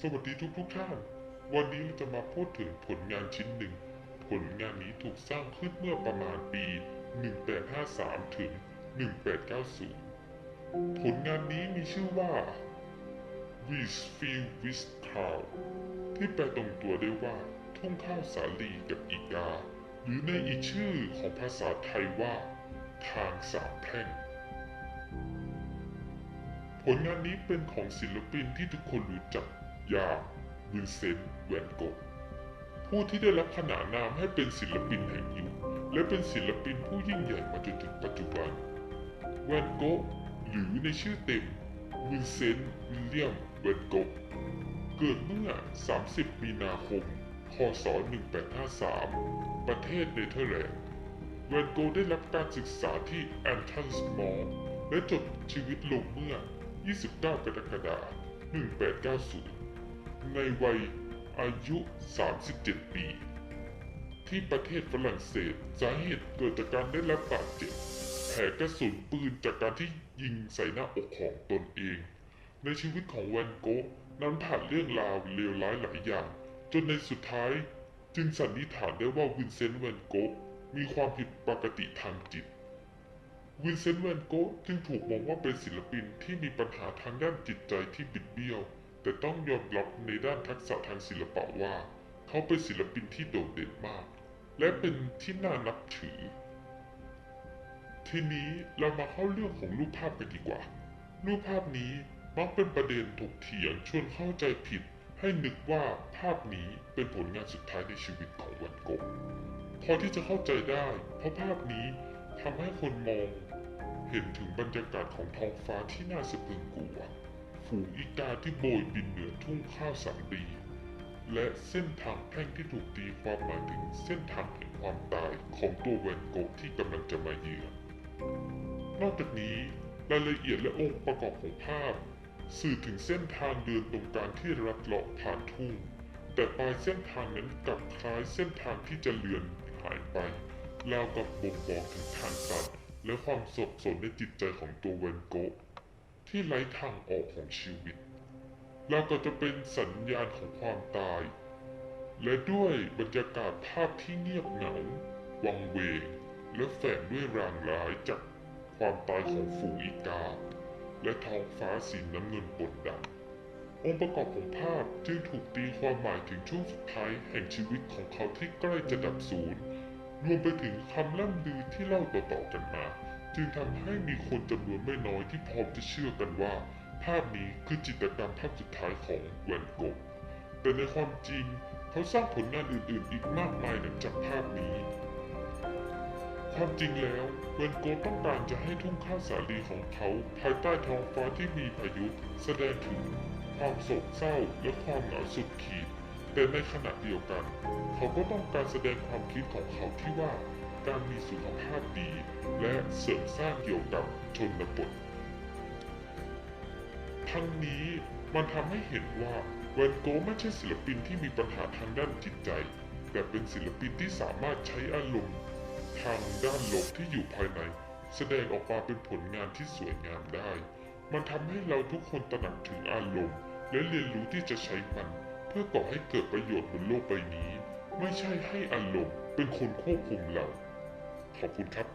สวัสดีทุกทุกๆท่าน วันนี้เราจะมาพูดถึงผลงานชิ้นหนึ่ง ผลงานนี้ถูกสร้างขึ้นเมื่อประมาณปี 1853 ถึง 1890 ผลงานนี้มีชื่อว่า w e s f i e l w i s c o w ที่แปลตรงตัวได้ว่าทุ่งข้าวสาลีกับอีกา หรือในอีกชื่อของภาษาไทยว่า ทางสามแพร่งผลงานนี้เป็นของศิลปินที่ทุกคนรู้จัก อย่างวินเซนต์แวนโกะผู้ที่ได้รับขนานนามให้เป็นศิลปินแห่งยุคและเป็นศิลปินผู้ยิ่งใหญ่มาจนถึงปัจจุบัน แวนโกะหรือในชื่อเต็มวินเซนต์วิลเลียมแวนโกะเกิดเมื่อ 30 มีนาคม พศ 1853 ประเทศเนเธอร์แลนด์แวนโกได้รับการศึกษาที่แอนทันสมอลและจบชีวิตลงเมื่อ 29 กรกฎาคม 1890 ในวัยอายุ 37 ปี ที่ประเทศฝรั่งเศสสาเหตุเกิดจากการได้รับบาดเจ็บแผลกระสุนปืนจากการที่ยิงใส่หน้าอกของตนเอง ในชีวิตของแวนโกะนั้นผ่านเรื่องราวเลวร้ายหลายอย่าง จนในสุดท้ายจึงสันนิษฐานได้ว่าวินเซนต์แวนโกะมีความผิดปกติทางจิต วินเซนต์แวนโกะจึงถูกมองว่าเป็นศิลปินที่มีปัญหาทางด้านจิตใจที่บิดเบี้ยว แต่ต้องยอมรับในด้านทักษะทางศิลปะว่า เขาเป็นศิลปินที่โดดเด่นมาก และเป็นที่น่านับถือ ทีนี้เรามาเข้าเรื่องของรูปภาพกันดีกว่า รูปภาพนี้มักเป็นประเด็นถกเถียงชวนเข้าใจผิด ให้นึกว่าภาพนี้เป็นผลงานสุดท้ายในชีวิตของวันโกะพอที่จะเข้าใจได้ เพราะภาพนี้ทำให้คนมอง เห็นถึงบรรยากาศของท้องฟ้าที่น่าสะพรึงกลัว ฝูงอีกาที่โบยบินเหนือทุ่งข้าวสาลีและเส้นทางแพ่งที่ถูกตีความหมายถึงเส้นทางแห่งความตายของตัวแวนโกะที่กำลังจะมาเยือนนอกจากนี้รายละเอียดและองค์ประกอบของภาพ สื่อถึงเส้นทางเดินตรงกลางที่รัดเลาะผ่านทุ่ง แต่ปลายเส้นทางนั้นกลับคล้ายเส้นทางที่จะเลือนหายไปราวกับบ่งบอกถึงทางตันและความสดสนในจิตใจของตัวแวนโกะ ที่ไร้ทางออกของชีวิตราวกับจะเป็นสัญญาณของความตาย และด้วยบรรยากาศภาพที่เงียบเหงา วังเวง และแฝงด้วยรางร้ายจากความตายของฝูงอีกา และท้องฟ้าสีน้ำเงินปนดำองค์ประกอบของภาพจึงถูกตีความหมายถึงช่วงสุดท้ายแห่งชีวิตของเขาที่ใกล้จะดับสูญรวมไปถึงคำล่ำลือที่เล่าต่อๆกันมา จึงทำให้มีคนจำนวนไม่น้อยที่พร้อมจะเชื่อกันว่า ภาพนี้คือจิตรกรรมภาพสุดท้ายของแวนโกะแต่ในความจริงเขาสร้างผลงานอื่นๆ อีกมากมายหลังจากภาพนี้ ความจริงแล้วเวนโกต้องการจะให้ทุ่งข้าวสาลีของเขาภายใต้ท้องฟ้าที่มีพายุแสดงถึงความโศกเศร้าและความเหงาสุดขีด แต่ในขณะเดียวกัน เขาก็ต้องการแสดงความคิดของเขาที่ว่า การมีสุขภาพดี และเสริมสร้างเกี่ยวกับชนบท ทั้งนี้มันทำให้เห็นว่าแวนโกไม่ใช่ศิลปินที่มีปัญหาทางด้านจิตใจ แต่เป็นศิลปินที่สามารถใช้อารมณ์ ทางด้านลบที่อยู่ภายใน แสดงออกมาเป็นผลงานที่สวยงามได้ มันทำให้เราทุกคนตระหนักถึงอารมณ์ และเรียนรู้ที่จะใช้มัน เพื่อก่อให้เกิดประโยชน์บนโลกใบนี้ ไม่ใช่ให้อารมณ์เป็นคนควบคุมเรา ขอบคุณครับ